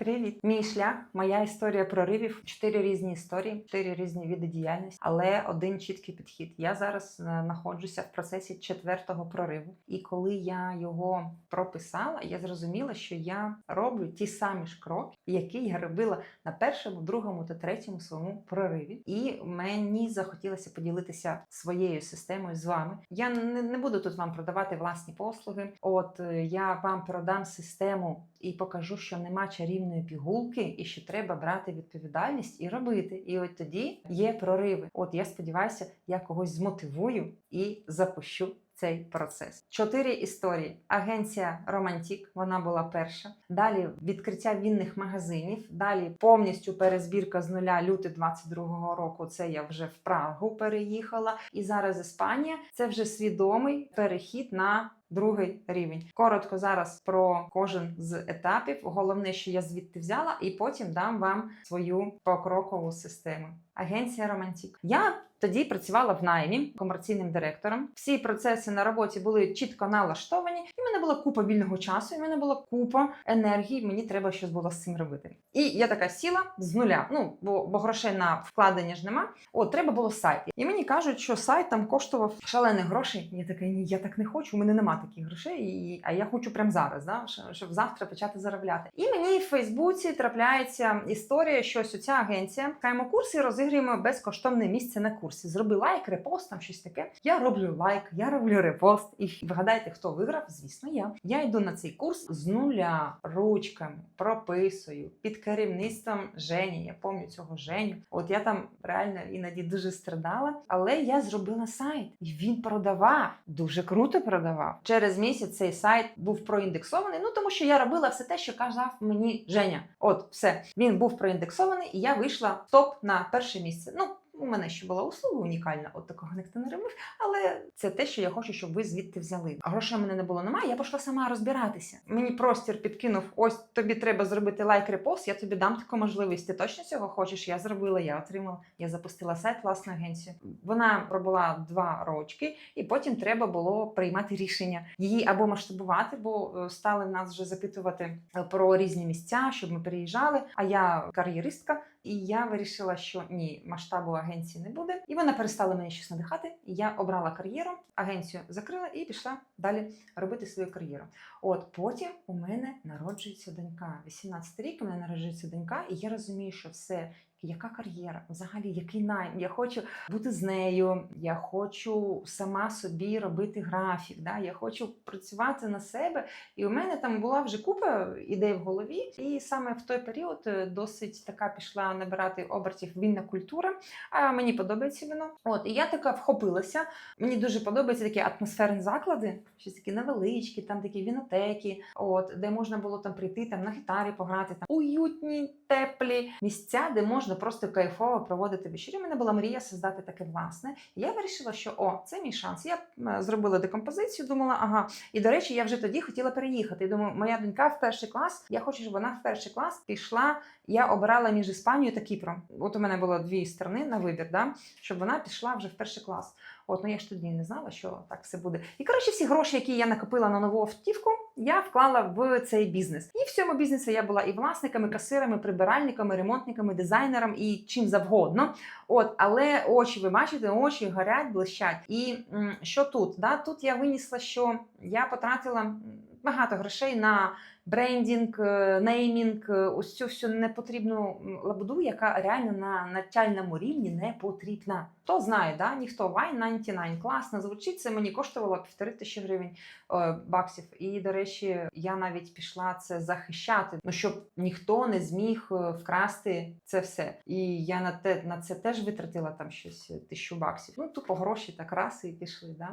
Привіт! Мій шлях, моя історія проривів. Чотири різні історії, чотири різні види діяльності, але один чіткий підхід. Я зараз е, знаходжуся в процесі четвертого прориву. І коли я його прописала, я зрозуміла, що я роблю ті самі ж кроки, які я робила на першому, другому та третьому своєму прориві. І мені захотілося поділитися своєю системою з вами. Я не, буду тут вам продавати власні послуги. От е, я вам продам систему і покажу, що нема чарівної пігулки, і що треба брати відповідальність і робити. І от тоді є прориви. От я сподіваюся, я когось змотивую і запущу. Цей процес. Чотири історії. Агенція Романтік, вона була перша. Далі відкриття вінних магазинів. Далі повністю перезбірка з нуля лютий 22-го року. Це я вже в Прагу переїхала. І зараз Іспанія. Це вже свідомий перехід на другий рівень. Коротко зараз про кожен з етапів. Головне, що я звідти взяла, і потім дам вам свою покрокову систему. Агенція Романтік. Я тоді працювала в наймі комерційним директором. Всі процеси на роботі були чітко налаштовані, і в мене була купа вільного часу, і в мене була купа енергії. Мені треба щось було з цим робити. І я така сіла з нуля. Ну бо, бо грошей на вкладення ж нема. От треба було сайт. І мені кажуть, що сайт там коштував шалених грошей. Я така, ні, я так не хочу. У мене нема таких грошей, і, а я хочу прямо зараз, да, щоб- завтра почати заробляти. І мені в Фейсбуці трапляється історія, що ось ця агенція каємо курси, розігруємо безкоштовне місце на курсі. Зроби лайк, репост, там щось таке. Я роблю лайк, я роблю репост. І вгадайте, хто виграв? Звісно, я. Я йду на цей курс з нуля ручками, прописую під керівництвом Жені. Я пам'ятаю цього Женю. От я там реально іноді дуже страдала, але я зробила сайт, і він продавав дуже круто продавав. Через місяць цей сайт був проіндексований. Ну тому що я робила все те, що казав мені Женя. От, все він був проіндексований, і я вийшла топ на перше місце. Ну. У мене ще була услуга унікальна, от такого ніхто не робив. Але це те, що я хочу, щоб ви звідти взяли. Грошей мене не було немає. Я пішла сама розбиратися. Мені простір підкинув: ось тобі треба зробити лайк репост. Я тобі дам таку можливість. Ти точно цього хочеш? Я зробила, я отримала. Я запустила сайт власну агенцію. Вона пробула два рочки, і потім треба було приймати рішення її або масштабувати, бо е, стали нас вже запитувати е, про різні місця, щоб ми переїжджали. А я кар'єристка. І я вирішила, що ні, масштабу агенції не буде. І вона перестала мене щось надихати. Я обрала кар'єру, агенцію закрила і пішла далі робити свою кар'єру. От потім у мене народжується донька. 18 рік у мене народжується донька, і я розумію, що все. Яка кар'єра? Взагалі, який найм? Я хочу бути з нею. Я хочу сама собі робити графік. Да? Я хочу працювати на себе. І у мене там була вже купа ідей в голові. І саме в той період е, досить така пішла набирати обертів вінна культура. А мені подобається вино. От і я така вхопилася. Мені дуже подобаються такі атмосферні заклади, щось такі невеличкі, там такі вінотеки, от де можна було там прийти там на гітарі пограти, там уютні, теплі місця, де можна просто кайфово проводити вечері. У мене була мрія создати таке власне. Я вирішила, що о, це мій шанс. Я зробила декомпозицію, думала, ага. І до речі, я вже тоді хотіла переїхати. І думаю, моя донька в перший клас. Я хочу, щоб вона в перший клас пішла. Я обирала між Іспанією та Кіпром. От у мене було дві сторони на вибір, да? щоб вона пішла вже в перший клас. От, ну я ж тоді не знала, що так все буде. І коротше, всі гроші, які я накопила на нову автівку, я вклала в цей бізнес. І в цьому бізнесі я була і власниками, касирами, прибиральниками, ремонтниками, дизайнером і чим завгодно. От, але очі, ви бачите, очі горять, блищать. І м, що тут? Да? Тут я винесла, що я потратила багато грошей на брендінг, е, неймінг, е, ось цю всю непотрібну лабуду, яка реально на начальному рівні не потрібна. Хто знає, да? ніхто Wine 99 класно звучить. Це мені коштувало півтори тисячі гривень е, баксів. І, до речі, я навіть пішла це захищати, ну щоб ніхто не зміг е, вкрасти це все. І я на те на це теж витратила там щось тисячу баксів. Ну тупо гроші так раз і пішли. Да?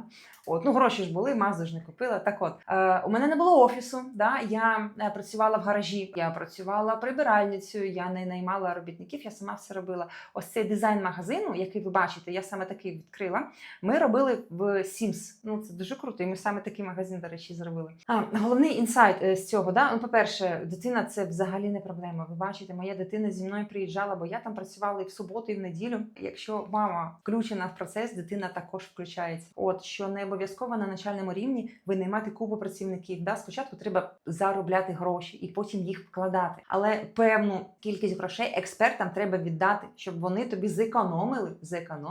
От ну гроші ж були, мазу ж не купила. Так от е, у мене не було офісу. Да? Я е, працювала в гаражі, я працювала прибиральницею, я не наймала робітників, я сама все робила. Ось цей дизайн магазину, який ви бачите, бачите, я саме такий відкрила. Ми робили в Sims. Ну це дуже круто. І ми саме такий магазин, до речі, зробили. А головний інсайт е, з цього, да? ну, по-перше, дитина це взагалі не проблема. Ви бачите, моя дитина зі мною приїжджала, бо я там працювала і в суботу, і в неділю. Якщо мама включена в процес, дитина також включається. От що не обов'язково на начальному рівні винаймати купу працівників. Да? Спочатку треба заробляти гроші і потім їх вкладати. Але певну кількість грошей експертам треба віддати, щоб вони тобі зекономили, зекономили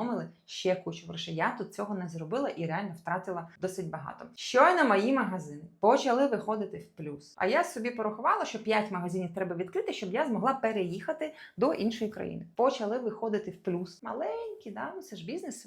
ще кучу грошей. Я тут цього не зробила і реально втратила досить багато. Щойно мої магазини почали виходити в плюс. А я собі порахувала, що 5 магазинів треба відкрити, щоб я змогла переїхати до іншої країни. Почали виходити в плюс. Маленькі, да? ну це ж бізнес,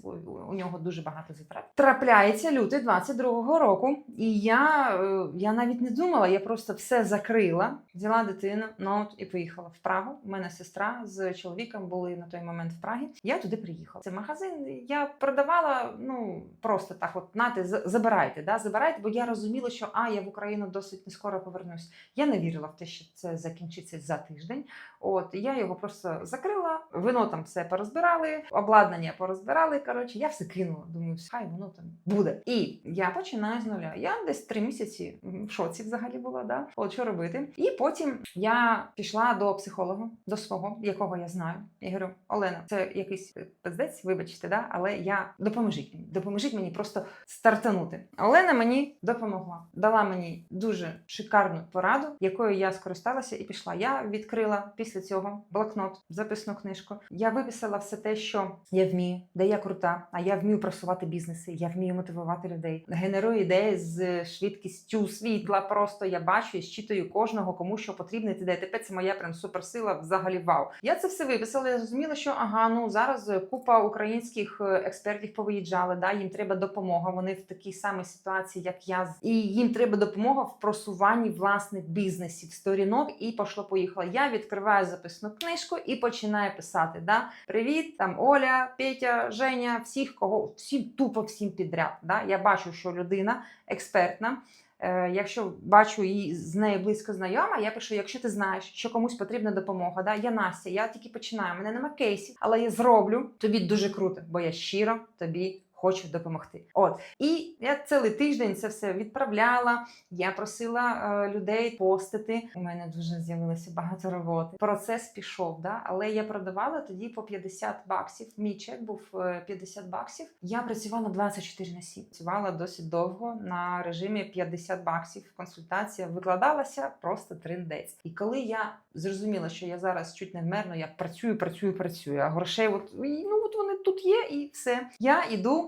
у, нього дуже багато затрат. Трапляється лютий 22-го року, і я, е, я навіть не думала, я просто все закрила, взяла дитину, ноут і поїхала в Прагу. У мене сестра з чоловіком були на той момент в Прагі. Я туди приїхала. Це магазин. Я продавала ну просто так, от нате, забирайте, да, забирайте, бо я розуміла, що а я в Україну досить не скоро повернусь. Я не вірила в те, що це закінчиться за тиждень. От я його просто закрила, вино там все порозбирали, обладнання порозбирали. Коротше, я все кинула. Думаю, хай воно там буде. І я починаю з нуля. Я десь три місяці в шоці взагалі була. Да? От що робити. І потім я пішла до психолога, до свого, якого я знаю. Я говорю, Олена, це якийсь пиздець, вибачте, да? але я допоможіть мені, допоможіть мені просто стартанути. Олена мені допомогла, дала мені дуже шикарну пораду, якою я скористалася і пішла. Я відкрила після цього блокнот, записну книжку. Я виписала все те, що я вмію, де я крута, а я вмію просувати бізнеси, я вмію мотивувати людей. Генерую ідеї з швидкістю світла. Просто я бачу і щитую кожного, кому що потрібно. Ти ДТП це моя прям суперсила. Взагалі вау. Я це все виписала. Я зрозуміла, що ага, ну зараз купа українських е, експертів повиїжджали. Да, їм треба допомога. Вони в такій самій ситуації, як я, і їм треба допомога в просуванні власних бізнесів, сторінок. І пошло поїхало. Я відкриваю записну книжку і починаю писати. Да? Привіт, там Оля, Петя, Женя, всіх кого всім тупо всім підряд. Да? Я бачу, що людина експертна. Е, Якщо бачу її з нею близько знайома, я пишу: якщо ти знаєш, що комусь потрібна допомога, да я Настя, я тільки починаю. Мене нема кейсів, але я зроблю тобі дуже круто, бо я щиро тобі. Хочу допомогти. От і я цілий тиждень це все відправляла. Я просила е, людей постити. У мене дуже з'явилося багато роботи. Процес пішов, да? але я продавала тоді по 50 баксів. Мій чек був е, 50 баксів. Я працювала 24 на 7. Працювала досить довго на режимі 50 баксів. Консультація викладалася просто триндець. І коли я зрозуміла, що я зараз чуть не вмерну, я працюю, працюю, працюю. А грошей, от ну от вони тут є, і все. Я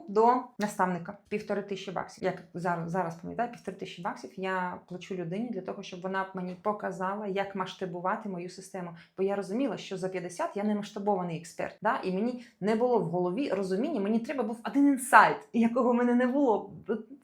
до наставника півтори тисячі баксів. Як зараз зараз пам'ятаю, півтори тисячі баксів я плачу людині для того, щоб вона мені показала, як масштабувати мою систему. Бо я розуміла, що за 50 я не масштабований експерт. Да? І мені не було в голові розуміння. Мені треба був один інсайт, якого в мене не було.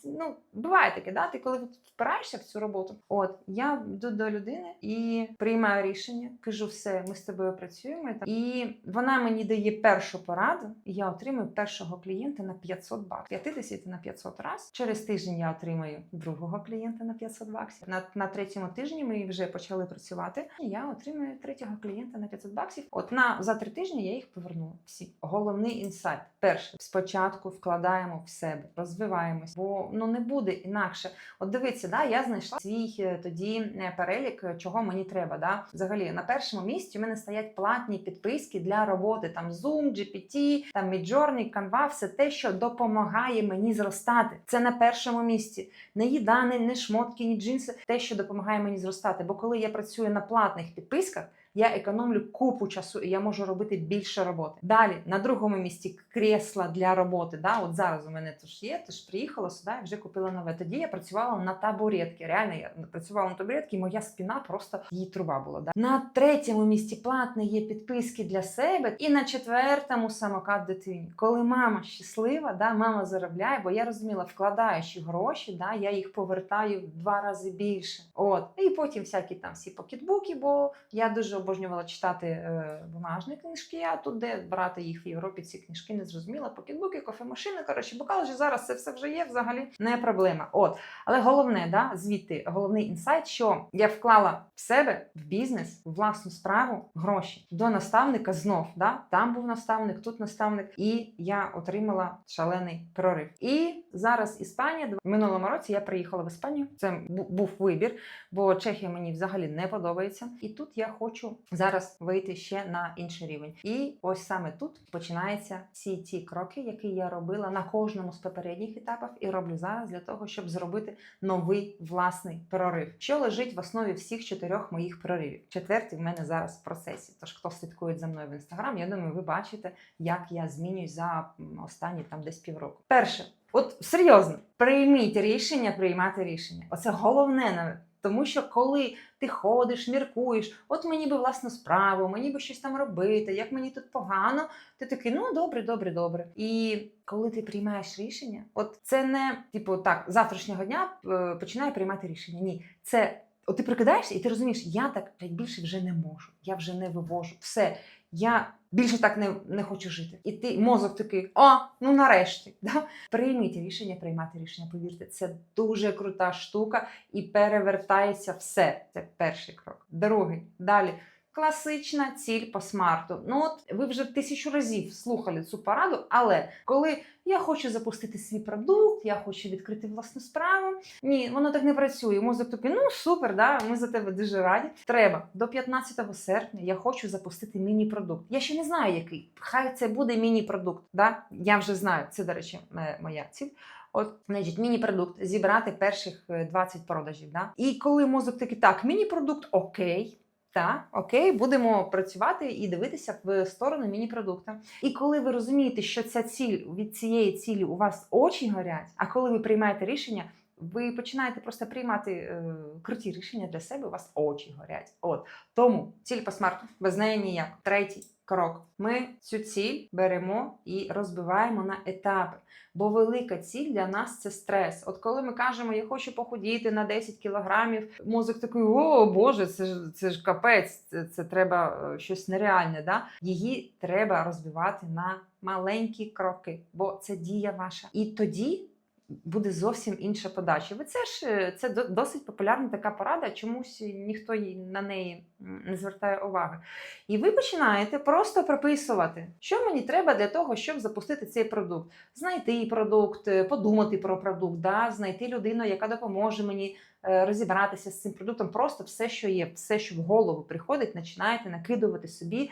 Ну буває таке, да? Ти коли впираєшся в цю роботу. От я йду до людини і приймаю рішення, кажу, все, ми з тобою працюємо. І вона мені дає першу пораду, і я отримую першого клієнта на 500 баксів. 50 на 500 раз. Через тиждень я отримаю другого клієнта на 500 баксів. На, на третьому тижні ми вже почали працювати. І я отримую третього клієнта на 500 баксів. От на за три тижні я їх повернула. Всі головний інсайт. Перше, спочатку вкладаємо в себе, розвиваємось, бо ну не буде інакше. От дивіться, да, я знайшла свій е, тоді е, перелік, е, чого мені треба. Да. Взагалі на першому місці у мене стоять платні підписки для роботи. Там Zoom, GPT, там Midjourney, Canva, все те, що допомагає мені зростати. Це на першому місці. Не їда, не, не шмотки, ні джинси, те, що допомагає мені зростати. Бо коли я працюю на платних підписках. Я економлю купу часу і я можу робити більше роботи. Далі на другому місці кресла для роботи. Да? От зараз у мене теж є, тож приїхала сюди і вже купила нове. Тоді я працювала на табуретці. Реально я працювала на табуретці, і моя спина просто її труба була. Да? На третьому місці платне є підписки для себе, і на четвертому самокат дитині. Коли мама щаслива, да, мама заробляє, бо я розуміла, вкладаючи гроші, да, я їх повертаю в два рази більше. От і потім всякі там всі покетбуки, бо я дуже обожнювала читати е, бумажні книжки, а тут де брати їх в Європі, ці книжки не зрозуміла. Покетбуки, кофемашини, коротше, бокал же зараз це все вже є, взагалі не проблема. От, але головне, да, звідти головний інсайт, що я вклала в себе в бізнес, в власну справу гроші до наставника знов. Да? Там був наставник, тут наставник, і я отримала шалений прорив. І зараз Іспанія в минулому році я приїхала в Іспанію. Це був вибір, бо Чехія мені взагалі не подобається. І тут я хочу зараз вийти ще на інший рівень. І ось саме тут починаються всі ті кроки, які я робила на кожному з попередніх етапів, і роблю зараз для того, щоб зробити новий власний прорив, що лежить в основі всіх чотирьох моїх проривів. Четвертий в мене зараз в процесі. Тож, хто слідкує за мною в інстаграм, я думаю, ви бачите, як я змінююсь за останні там десь півроку. Перше, от серйозно, прийміть рішення, приймати рішення. Оце головне. Тому що коли ти ходиш, міркуєш, от мені би власну справу, мені би щось там робити, як мені тут погано, ти такий, ну добре, добре, добре. І коли ти приймаєш рішення, от це не типу так, завтрашнього дня починає починаю приймати рішення. Ні, це от ти прикидаєшся, і ти розумієш, я так більше вже не можу, я вже не вивожу. Все, я більше так не, не хочу жити. І ти мозок такий, о, ну нарешті. Да? Прийміть рішення, приймати рішення. Повірте, це дуже крута штука і перевертається все. Це перший крок. Другий. Далі. Класична ціль по смарту. Ну от ви вже тисячу разів слухали цю пораду, але коли я хочу запустити свій продукт, я хочу відкрити власну справу. Ні, воно так не працює. Мозок такий, ну супер, да, ми за тебе дуже раді. Треба до 15 серпня. Я хочу запустити міні-продукт. Я ще не знаю, який. Хай це буде міні-продукт. Да? Я вже знаю. Це, до речі, е, моя ціль. От, значить, міні-продукт зібрати перших е, 20 продажів. Да? І коли мозок такий, так, міні-продукт, окей. Так, окей, будемо працювати і дивитися в сторону міні-продукта. І коли ви розумієте, що ця ціль від цієї цілі у вас очі горять, а коли ви приймаєте рішення, ви починаєте просто приймати е, круті рішення для себе, у вас очі горять. От тому ціль по смарту без неї ніяк. Третій крок. Ми цю ціль беремо і розбиваємо на етапи. Бо велика ціль для нас це стрес. От коли ми кажемо, я хочу похудіти на 10 кілограмів, мозок такий, о Боже, це ж це ж капець, це, це треба е, щось нереальне. Да? Її треба розбивати на маленькі кроки, бо це дія ваша. І тоді. Буде зовсім інша подача. Ви це ж е, це досить популярна така порада, чомусь ніхто на неї не звертає уваги. І ви починаєте просто прописувати, що мені треба для того, щоб запустити цей продукт знайти продукт, е, подумати про продукт, да? знайти людину, яка допоможе мені е, розібратися з цим продуктом. Просто все, що є, все, що в голову приходить, починаєте накидувати собі.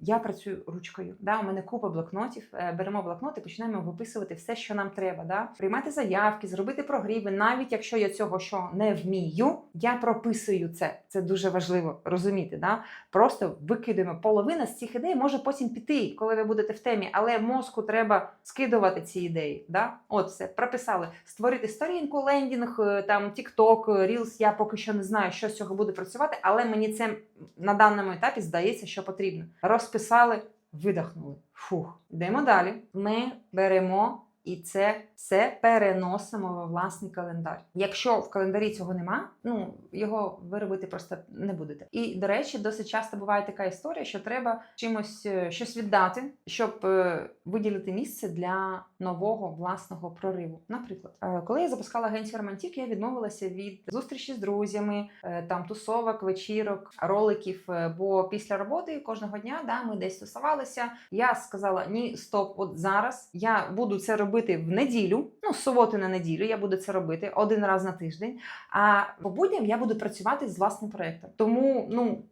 Я працюю ручкою. Да? У мене купа блокнотів. Е, Беремо блокнот і починаємо виписувати все, що нам треба. Да? Приймати заявки, зробити прогріви. Навіть якщо я цього що не вмію, я прописую це. Це дуже важливо розуміти. Да? Просто викидаємо половина з цих ідей може потім піти, коли ви будете в темі, але мозку треба скидувати ці ідеї. Да? От все, прописали. Створити сторінку, лендінг, е, там TikTok, Reels. Я поки що не знаю, що з цього буде працювати, але мені це на даному етапі здається, що потрібно. Розписали, видихнули. Фух, йдемо далі. Ми беремо. І це все переносимо во власний календар. Якщо в календарі цього нема, ну його ви робити просто не будете. І до речі, досить часто буває така історія, що треба чимось е, щось віддати, щоб е, виділити місце для нового власного прориву. Наприклад, е, коли я запускала агенцію Романтік, я відмовилася від зустрічі з друзями, е, там тусовок, вечірок, роликів. е, Бо після роботи кожного дня да, ми десь тусувалися. Я сказала: ні, стоп, от зараз я буду це робити в неділю, ну з суботи на неділю. Я буду це робити один раз на тиждень. А по будням я буду працювати з власним проєктом. Тому ну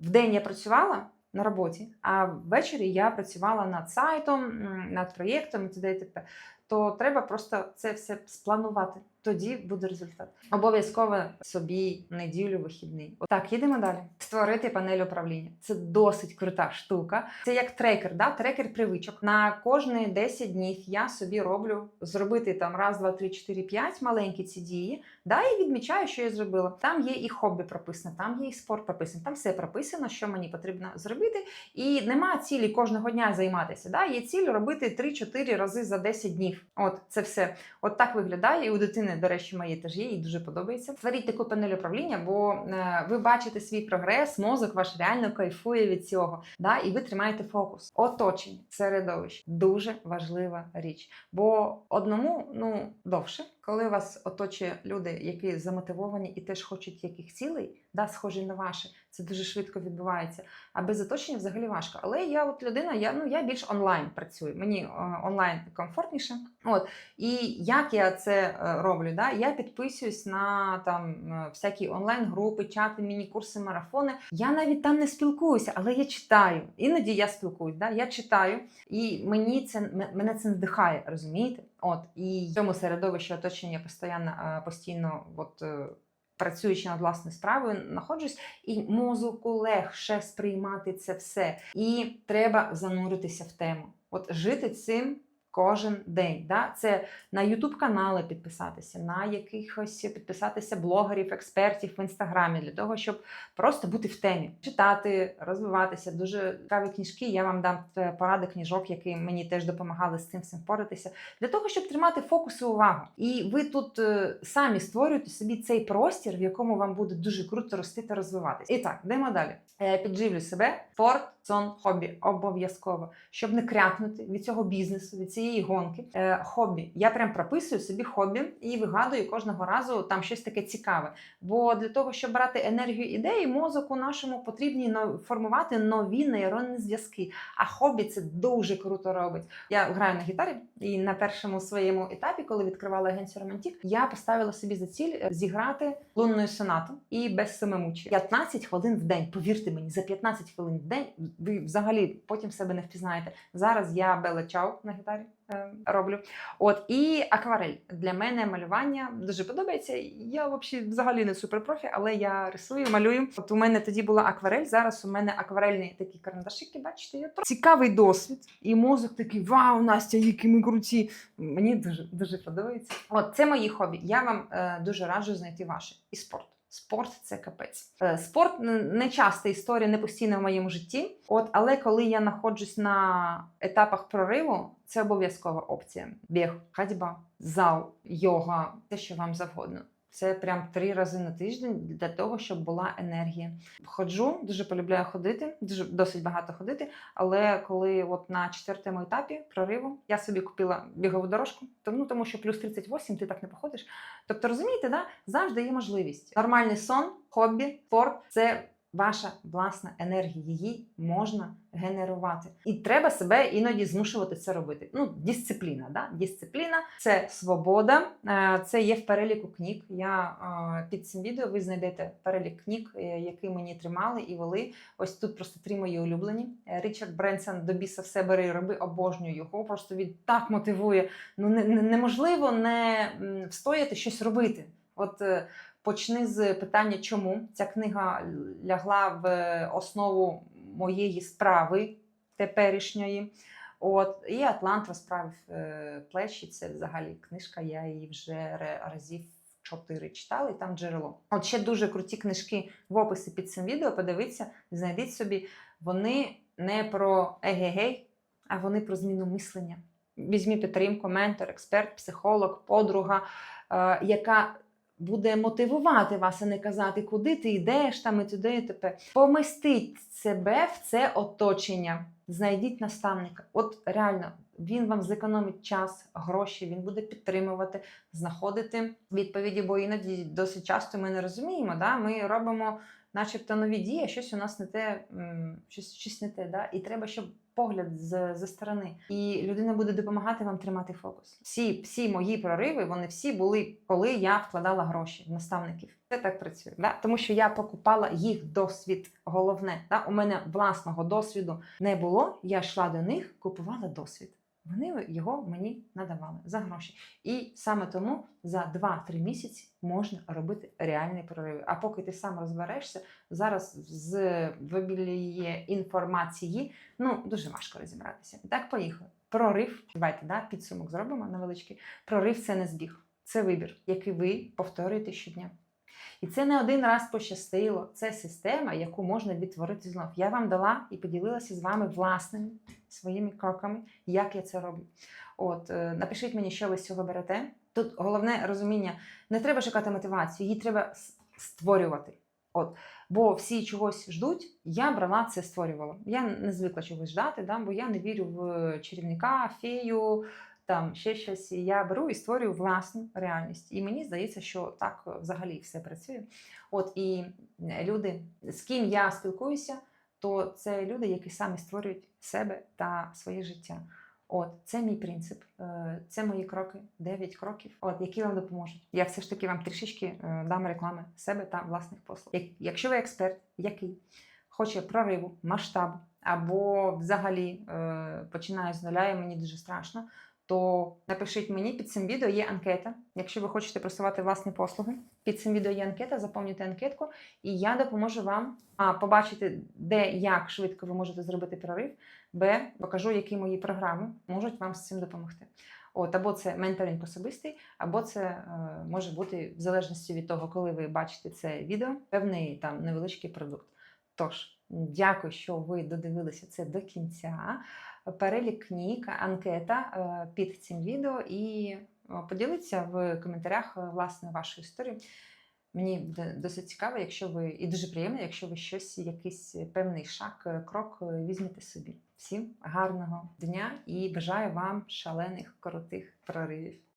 в день я працювала. На роботі, а ввечері я працювала над сайтом, над проєктом і т.д. То треба просто це все спланувати. Тоді буде результат. Обов'язково собі неділю вихідний. Так, їдемо далі. Створити панель управління. Це досить крута штука. Це як трекер, да? трекер привичок. На кожні 10 днів я собі роблю зробити там раз, два, три, чотири, п'ять маленькі ці дії. Да, і відмічаю, що я зробила. Там є і хобі прописано, там є і спорт прописано, там все прописано, що мені потрібно зробити. І нема цілі кожного дня займатися. Да? Є ціль робити 3-4 рази за 10 днів. От це все. От так виглядає, і у дитини до речі, моєї теж є, і дуже подобається. Створіть таку панель управління, бо е, ви бачите свій прогрес, мозок ваш реально кайфує від цього. Да? І ви тримаєте фокус. Оточення, середовище дуже важлива річ. Бо одному ну довше, коли вас оточує люди, які замотивовані і теж хочуть яких цілей, да, схожі на ваші, це дуже швидко відбувається. А без оточення взагалі важко. Але я от людина, я ну я більш онлайн працюю. Мені е, онлайн комфортніше. От і як я це е, роблю? Да? Я підписуюсь на там е, всякі онлайн-групи, чати, міні-курси, марафони. Я навіть там не спілкуюся, але я читаю. Іноді я спілкуюсь. Да? Я читаю, і мені це мене це надихає, розумієте? От і цьому середовищі оточення постійно, е, постійно от. е, Працюючи над власною справою, знаходжусь, і мозоку легше сприймати це все. І треба зануритися в тему. От жити цим кожен день. Да? Це на Ютуб канали підписатися, на якихось підписатися блогерів, експертів в інстаграмі для того, щоб просто бути в темі, читати, розвиватися. Дуже цікаві книжки. Я вам дам е, поради книжок, які мені теж допомагали з цим всім впоратися, для того, щоб тримати фокус і увагу. І ви тут е, самі створюєте собі цей простір, в якому вам буде дуже круто рости та розвиватися. І так, йдемо далі. Е, Підживлю себе, спорт, сон, хобі обов'язково, щоб не крякнути від цього бізнесу, від цієї гонки. Е, хобі. Я прям прописую собі хобі і вигадую кожного разу там щось таке цікаве. Бо для того, щоб брати енергію ідеї, мозоку нашому потрібні формувати нові нейронні зв'язки. А хобі це дуже круто робить. Я граю на гітарі, і на першому своєму етапі, коли відкривала агенцію Романтік, я поставила собі за ціль е, зіграти лунною сонату і без самомучі. 15 хвилин в день. Повірте мені, за 15 хвилин в день ви взагалі потім себе не впізнаєте. Зараз я Бела Чау на гітарі роблю. От і акварель для мене малювання дуже подобається. Я взагалі взагалі не суперпрофі, але я рисую, малюю. От у мене тоді була акварель. Зараз у мене акварельні такі карандашики. Бачите, я цікавий досвід. І мозок такий: Вау, Настя, які ми круті! Мені дуже дуже подобається. От це мої хобі. Я вам е, дуже раджу знайти ваше і спорт. Спорт це капець. Е, Спорт не часта історія, не постійна в моєму житті. От, але коли я знаходжусь на етапах прориву, це обов'язкова опція: біг, ходьба, зал, йога, те, що вам завгодно. Це прям три рази на тиждень для того, щоб була енергія. Ходжу, дуже полюбляю ходити, дуже досить багато ходити. Але коли от на четвертому етапі прориву я собі купила бігову дорожку, тому, тому що плюс 38 ти так не походиш. Тобто, розумієте, да? завжди є можливість. Нормальний сон, хобі, спорт це ваша власна енергія. Її можна генерувати. І треба себе іноді змушувати це робити. Ну, дисципліна. Да? Дисципліна це свобода. Е, Це є в переліку книг. Я е, під цим відео ви знайдете перелік книг, е, які мені тримали і вели. Ось тут просто три мої улюблені. Річард Бренсон до біса все бери роби, обожнюю його. Просто він так мотивує. Ну не, не- неможливо не встояти щось робити. От почни з питання, чому ця книга лягла в основу моєї справи теперішньої. От і Атлант розправив е, плечі. Це взагалі книжка. Я її вже разів чотири читала, і там джерело. От ще дуже круті книжки в описі під цим відео. Подивіться, знайдіть собі. Вони не про егегей, а вони про зміну мислення. Візьмі підтримку, ментор, експерт, психолог, подруга, е, яка буде мотивувати вас, а не казати, куди ти йдеш там і туди, і тепер. Помістіть себе в це оточення. Знайдіть наставника. От реально, він вам зекономить час, гроші, він буде підтримувати, знаходити відповіді, бо іноді досить часто ми не розуміємо. Да? Ми робимо, начебто, нові дії, а щось у нас не те, щось, щось не те. Да? І треба, щоб погляд з, зі сторони. І людина буде допомагати вам тримати фокус. Всі, всі мої прориви, вони всі були, коли я вкладала гроші в наставників. Це так працює. Да? Тому що я покупала їх досвід. Головне, да? у мене власного досвіду не було. Я йшла до них, купувала досвід. Вони його мені надавали за гроші. І саме тому за 2-3 місяці можна робити реальні прориви. А поки ти сам розберешся, зараз з в інформації ну дуже важко розібратися. Так, поїхали. Прорив. Давайте да, підсумок зробимо невеличкий. Прорив це не збіг, це вибір, який ви повторюєте щодня. І це не один раз пощастило. Це система, яку можна відтворити знов. Я вам дала і поділилася з вами власними своїми кроками, як я це роблю. От, е, напишіть мені, що ви з цього берете. Тут головне розуміння: не треба шукати мотивацію, її треба створювати. От. Бо всі чогось ждуть, я брала це створювала. Я не звикла чогось ждати, да, бо я не вірю в чарівника, фею, там ще щось. І Я беру і створюю власну реальність. І мені здається, що так е, взагалі все працює. От і люди, з ким я спілкуюся, то це люди, які самі створюють себе та своє життя. От це мій принцип, е, це мої кроки, 9 кроків, от які вам допоможуть. Я все ж таки вам трішечки е, дам реклами себе та власних послуг. Як- Якщо ви експерт, який хоче прориву, масштабу, або взагалі починає з нуля, і мені дуже страшно, то напишіть мені під цим відео є анкета. Якщо ви хочете просувати власні послуги, під цим відео є анкета, заповнюйте анкетку, і я допоможу вам а, побачити, де як швидко ви можете зробити прорив. Б. Покажу, які мої програми можуть вам з цим допомогти. От, або це менторинг особистий, або це е, може бути в залежності від того, коли ви бачите це відео, певний там невеличкий продукт. Тож, дякую, що ви додивилися це до кінця. Перелік книг, анкета е, під цим відео і е, поділіться в коментарях е, власне вашу історію. Мені буде досить цікаво, якщо ви і дуже приємно, якщо ви щось, якийсь певний шаг, крок візьмете собі. Всім гарного дня і бажаю вам шалених крутих проривів.